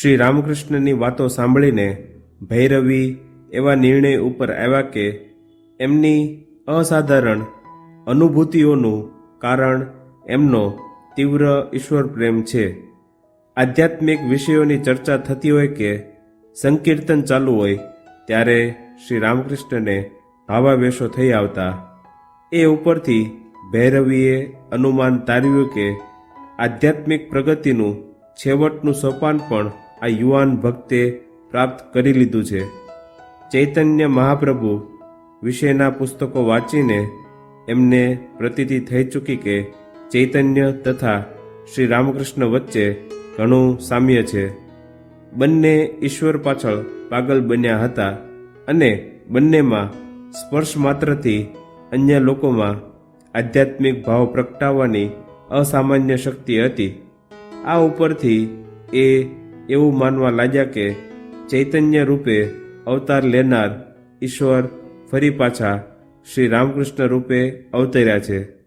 શ્રી રામકૃષ્ણની વાતો સાંભળીને ભૈરવી એવા નિર્ણય ઉપર આવ્યા કે એમની અસાધારણ અનુભૂતિઓનું કારણ એમનો તીવ્ર ઈશ્વર પ્રેમ છે. આધ્યાત્મિક વિષયોની ચર્ચા થતી હોય કે સંકીર્તન ચાલુ હોય ત્યારે શ્રી રામકૃષ્ણને ભાવાવેશો થઈ આવતા. એ ઉપરથી ભૈરવીએ અનુમાન તાર્યું કે આધ્યાત્મિક પ્રગતિનું છેવટનું સોપાન પણ આ યુવાન ભક્તે પ્રાપ્ત કરી લીધું છે. ચૈતન્ય મહાપ્રભુ વિશેના પુસ્તકો વાંચીને એમને પ્રતીતિ થઈ ચૂકી કે ચૈતન્ય તથા શ્રી રામકૃષ્ણ વચ્ચે ઘણું સામ્ય છે. બંને ઈશ્વર પાછળ પાગલ બન્યા હતા અને બંનેમાં સ્પર્શ માત્રથી અન્ય લોકોમાં આધ્યાત્મિક ભાવ પ્રગટાવવાની અસામાન્ય શક્તિ હતી. આ ઉપરથી એ એવું માનવા લાગ્યા કે ચૈતન્ય રૂપે અવતાર લેનાર ઈશ્વર ફરી પાછા શ્રી રામકૃષ્ણ રૂપે અવતર્યા છે.